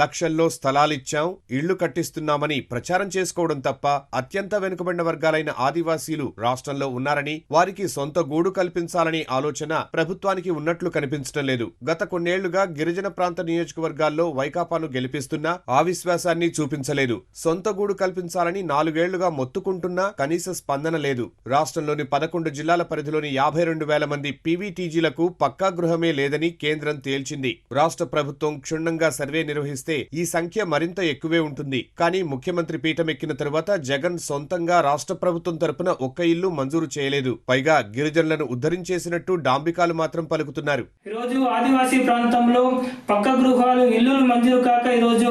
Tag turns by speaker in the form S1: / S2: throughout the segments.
S1: లక్షల్లో స్థలాలిచ్చాం ఇళ్ళు కట్టిస్తున్నామని ప్రచారం చేసుకోవడం తప్ప అత్యంత వెనుకబడిన వర్గాలైన ఆదివాసీలు రాష్ట్రంలో ఉన్నారని వారికి సొంత గూడు కల్పించాలనే ఆలోచన ప్రభుత్వానికి ఉన్నట్లు కనిపించడం లేదు. గత కొన్నేళ్ళుగా గిరిజన ప్రాంత నియోజకవర్గాల్లో వైకాపాను గెలిపిస్తున్నా ఆ విశ్వాసాన్ని చూపించలేదు. సొంత గూడు కల్పించాలని నాలుగేళ్ళుగా మొత్తుకుంటున్నా కనీస స్పందన లేదు. రాష్ట్రంలోని పదకొండు జిల్లాల పరిధిలోని యాభై రెండు వేల మంది పీవీటీజీలకు పక్కా గృహమే లేదని కేంద్రం తేల్చింది. రాష్ట్ర ప్రభుత్వం క్షుణ్ణంగా సర్వే నిర్వహిస్తే ఈ సంఖ్య మరింత ఎక్కువే ఉంటుంది. కానీ ముఖ్యమంత్రి పీఠం ఎక్కిన తరువాత జగన్ సొంతంగా రాష్ట్ర ప్రభుత్వం తరపున ఒక్క ఇల్లు మంజూరు చేయలేదు. పైగా గిరిజనులను ఉద్ధరించేసినట్టు డాంబికాలు మాత్రం పలుకుతున్నారు.
S2: ఈరోజు ఆదివాసీ ప్రాంతంలో పక్క గృహాలు ఇల్లులు మంజూరు కాక ఈరోజు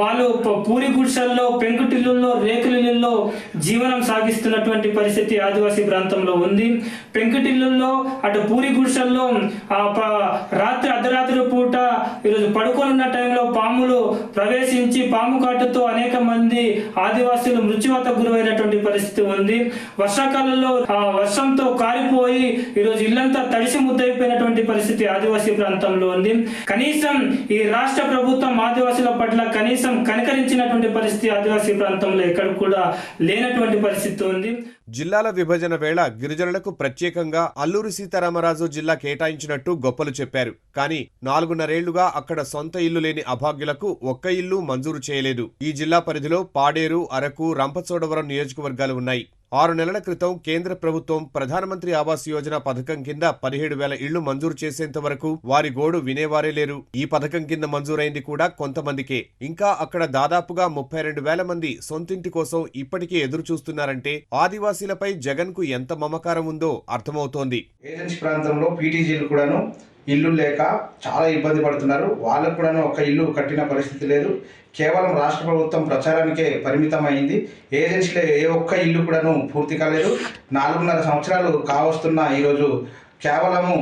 S2: వాళ్ళు పూరి గుడిసెల్లో పెంకుటిల్లుల్లో రేకులిల్లుల్లో జీవనం సాగిస్తున్నటువంటి పరిస్థితి ఆదివాసీ ప్రాంతంలో ఉంది. పెంకుటిల్లుల్లో అటు పూరి గుడిసెల్లో పాములు ప్రవేశించి పాము కాటుతో అనేక మంది ఆదివాసులు మృత్యువత గురైనటువంటి పరిస్థితి ఉంది. వర్షాకాలంలో ఆ వర్షంతో కారిపోయి ఈరోజు ఇల్లంతా తడిసి ముద్దైపోయినటువంటి పరిస్థితి ఆదివాసీ ప్రాంతంలో ఉంది. కనీసం ఈ రాష్ట్ర ప్రభుత్వం ఆదివాసుల పట్ల కనీసం కనికరించినటువంటి పరిస్థితి ఆదివాసీ ప్రాంతంలో ఎక్కడ కూడా లేనటువంటి పరిస్థితి ఉంది.
S1: జిల్లాల విభజన వేళ గిరిజనులకు ప్రత్యేకంగా అల్లూరి సీతారామరాజు జిల్లా కేటాయించినట్టు గొప్పలు చెప్పారు. కానీ నాలుగున్నరేళ్ళుగా అక్కడ సొంత ఇల్లు లేని అభాగ్యులకు ఒక్క ఇల్లు మంజూరు చేయలేదు. ఈ జిల్లా పరిధిలో పాడేరు అరకు రంపచోడవరం నియోజకవర్గాలు ఉన్నాయి. ఆరు నెలల క్రితం కేంద్ర ప్రభుత్వం ప్రధానమంత్రి ఆవాస్ యోజన పథకం కింద పదిహేడు వేల ఇళ్ళు మంజూరు చేసేంత వరకు వారి గోడు వినేవారే లేరు. ఈ పథకం కింద మంజూరైంది కూడా కొంతమందికే. ఇంకా అక్కడ దాదాపుగా ముప్పై రెండు వేల మంది సొంతింటి కోసం ఇప్పటికీ ఎదురు చూస్తున్నారంటే ఆదివాసీలపై జగన్కు ఎంత మమకారం ఉందో అర్థమవుతోంది.
S3: ఏజెన్సీ ప్రాంతంలో పీటీజీలు కూడాను ఇల్లు లేక చాలా ఇబ్బంది పడుతున్నారు. వాళ్ళకు కూడాను ఒక ఇల్లు కట్టిన పరిస్థితి లేదు. కేవలం రాష్ట్ర ప్రభుత్వం ప్రచారానికే పరిమితమైంది. ఏజెన్సీలో ఏ ఒక్క ఇల్లు కూడాను పూర్తి కాలేదు. నాలుగున్నర సంవత్సరాలు కావస్తున్న ఈరోజు కేవలము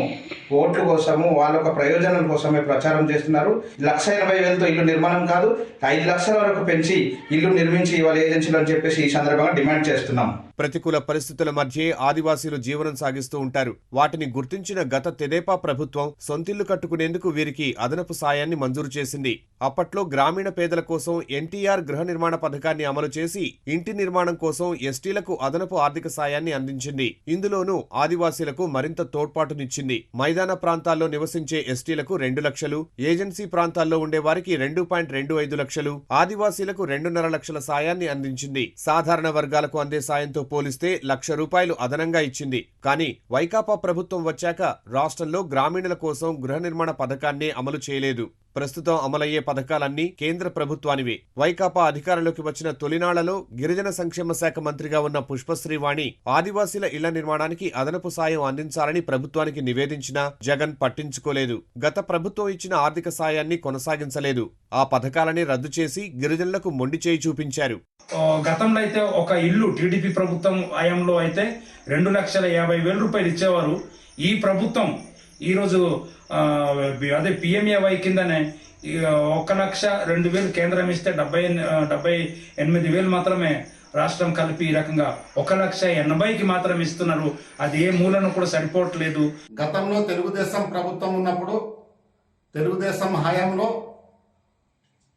S3: ఓట్ల కోసము వాళ్ళ యొక్క ప్రయోజనం కోసమే ప్రచారం చేస్తున్నారు. లక్ష ఎనభై వేలతో ఇల్లు నిర్మాణం కాదు. ఐదు లక్షల వరకు పెంచి ఇల్లు నిర్మించి ఇవాళ ఏజెన్సీలు అని చెప్పేసి ఈ సందర్భంగా డిమాండ్ చేస్తున్నాం.
S1: ప్రతికూల పరిస్థితుల మధ్యే ఆదివాసీలు జీవనం సాగిస్తూ ఉంటారు. వాటిని గుర్తించిన గత తెదేపా ప్రభుత్వం సొంతిల్లు కట్టుకునేందుకు వీరికి అదనపు సాయాన్ని మంజూరు చేసింది. అప్పట్లో గ్రామీణ పేదల కోసం ఎన్టీఆర్ గృహ నిర్మాణ పథకాన్ని అమలు చేసి ఇంటి నిర్మాణం కోసం ఎస్టీలకు అదనపు ఆర్థిక సాయాన్ని అందించింది. ఇందులోనూ ఆదివాసీలకు మరింత తోడ్పాటునిచ్చింది. మైదాన ప్రాంతాల్లో నివసించే ఎస్టీలకు రెండు లక్షలు ఏజెన్సీ ప్రాంతాల్లో ఉండే వారికి రెండు పాయింట్ రెండు ఐదు లక్షలు ఆదివాసీలకు రెండున్నర లక్షల సాయాన్ని అందించింది. సాధారణ వర్గాలకు అందే సాయంతో పోలిస్తే లక్ష రూపాయలు అదనంగా ఇచ్చింది. కానీ వైకాపా ప్రభుత్వం వచ్చాక రాష్ట్రంలో గ్రామీణుల కోసం గృహ నిర్మాణ పథకాన్నే అమలు చేయలేదు. ప్రస్తుతం అమలయ్యే పథకాలన్నీ కేంద్ర ప్రభుత్వానివే. వైకాపా అధికారంలోకి వచ్చిన తొలినాళ్ళలో గిరిజన సంక్షేమ శాఖ మంత్రిగా ఉన్న పుష్పశ్రీవాణి ఆదివాసీల ఇళ్ళ నిర్మాణానికి అదనపు సాయం అందించాలని ప్రభుత్వానికి నివేదించినా జగన్ పట్టించుకోలేదు. గత ప్రభుత్వం ఇచ్చిన ఆర్థిక సాయాన్ని కొనసాగించలేదు. ఆ పథకాలని రద్దు చేసి గిరిజనులకు మొండి చేయి చూపించారు.
S4: గతంలో అయితే ఒక ఇల్లు టీడీపీ ప్రభుత్వం హయాంలో అయితే రెండు లక్షల యాభై వేల రూపాయలు ఇచ్చేవారు. ఈ ప్రభుత్వం ఈరోజు అదే పిఎంఏవై కిందనే ఒక లక్ష రెండు వేలు కేంద్రం ఇస్తే డెబ్బై డెబ్బై ఎనిమిది వేలు మాత్రమే రాష్ట్రం కలిపి ఈ రకంగా ఒక లక్ష ఎనభైకి మాత్రం ఇస్తున్నారు. అది ఏ మూలను కూడా సరిపోవట్లేదు.
S5: గతంలో తెలుగుదేశం ప్రభుత్వం ఉన్నప్పుడు తెలుగుదేశం హయాంలో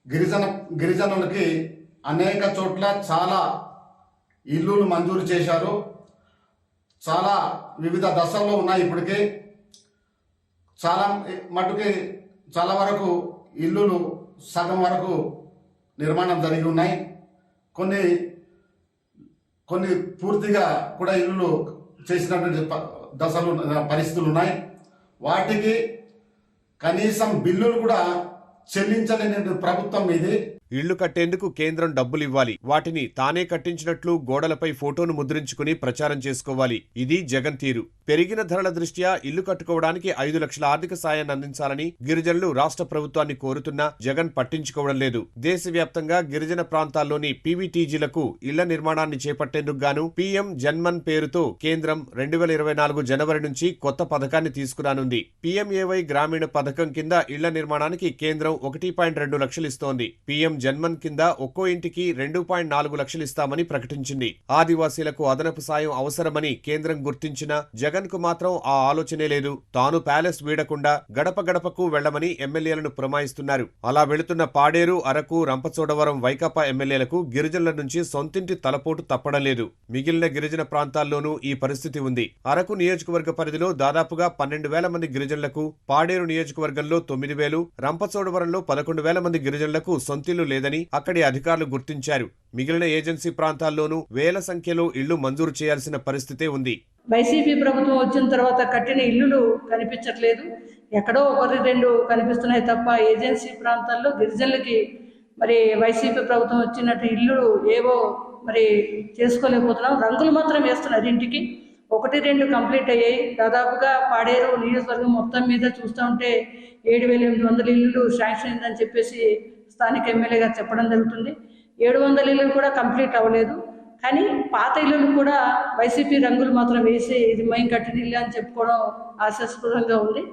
S5: గిరిజన గిరిజనులకి అనేక చోట్ల చాలా ఇల్లులు మంజూరు చేశారు. చాలా వివిధ దశల్లో ఉన్నాయి ఇప్పటికే. చాలా మటుకి చాలా వరకు ఇల్లులు సగం వరకు నిర్మాణం జరిగి ఉన్నాయి. కొన్ని కొన్ని పూర్తిగా కూడా ఇల్లులు చేసినటువంటి ప- దశలు పరిస్థితులు ఉన్నాయి. వాటికి కనీసం బిల్లులు కూడా చెల్లించలేని ప్రభుత్వం ఇది.
S1: ఇళ్ళు కట్టేందుకు కేంద్రం డబ్బులు ఇవ్వాలి వాటిని తానే కట్టించినట్లు గోడలపై ఫోటోను ముద్రించుకుని ప్రచారం చేసుకోవాలి. ఇది జగన్ తీరు. పెరిగిన ధరల దృష్ట్యా ఇల్లు కట్టుకోవడానికి ఐదు లక్షల ఆర్థిక సాయాన్ని అందించాలని గిరిజనులు రాష్ట్ర ప్రభుత్వాన్ని కోరుతున్నా జగన్ పట్టించుకోవడం లేదు. దేశవ్యాప్తంగా గిరిజన ప్రాంతాల్లోని పీవీటీజీలకు ఇళ్ళ నిర్మాణాన్ని చేపట్టేందుకు గాను పీఎం జన్మన్ పేరుతో కేంద్రం రెండు వేల ఇరవై నాలుగు జనవరి నుంచి కొత్త పథకాన్ని తీసుకురానుంది. పీఎంఏవై గ్రామీణ పథకం కింద ఇళ్ళ నిర్మాణానికి కేంద్రం ఒకటి పాయింట్ రెండు లక్షలు ఇస్తోంది. పీఎం జన్మన్ కింద ఒక్కో ఇంటికి రెండు పాయింట్ నాలుగు లక్షలు ఇస్తామని ప్రకటించింది. ఆదివాసీలకు అదనపు సాయం అవసరమని కేంద్రం గుర్తించిన జగన్కు మాత్రం ఆ ఆలోచనే లేదు. తాను ప్యాలెస్ వీడకుండా గడప గడపకు వెళ్ళమని ఎమ్మెల్యేలను పురమాయిస్తున్నారు. అలా వెళుతున్న పాడేరు అరకు రంపచోడవరం వైకాపా ఎమ్మెల్యేలకు గిరిజనుల నుంచి సొంతింటి తలపోటు తప్పడం లేదు. మిగిలిన గిరిజన ప్రాంతాల్లోనూ ఈ పరిస్థితి ఉంది. అరకు నియోజకవర్గ పరిధిలో దాదాపుగా పన్నెండు వేల మంది గిరిజనులకు పాడేరు నియోజకవర్గంలో తొమ్మిది వేలు రంపచోడవరంలో పదకొండు వేల మంది గిరిజనులకు సొంతిల్లు లేదని అక్కడి అధికారులు గుర్తించారు. మిగిలిన ఏజెన్సీ ప్రాంతాల్లోనూ వేల సంఖ్యలో ఇళ్ళు మంజూరు చేయాల్సిన పరిస్థితే ఉంది.
S6: వైసీపీ ప్రభుత్వం వచ్చిన తర్వాత కట్టిన ఇల్లులు కనిపించట్లేదు. ఎక్కడో ఒకటి రెండు కనిపిస్తున్నాయి తప్ప ఏజెన్సీ ప్రాంతాల్లో గిరిజనులకి మరి వైసీపీ ప్రభుత్వం వచ్చినట్టు ఇల్లు ఏవో మరి చేసుకోలేకపోతున్నాం. రంగులు మాత్రం వేస్తున్నారు ఇంటికి. ఒకటి రెండు కంప్లీట్ అయ్యాయి. దాదాపుగా పాడేరు నియోజకవర్గం మొత్తం మీద చూస్తూ ఉంటే ఏడు వేల ఎనిమిది వందల ఇల్లులు శాంక్షన్ అయిందని చెప్పేసి స్థానిక ఎమ్మెల్యే చెప్పడం జరుగుతుంది. ఏడు వందల ఇళ్ళు కూడా కంప్లీట్ అవ్వలేదు. కానీ పాత ఇల్లులు కూడా వైసీపీ రంగులు మాత్రం వేసి ఇది మేము కట్టిన ఇల్లు అని చెప్పుకోవడం ఆశాస్పదంగా ఉంది.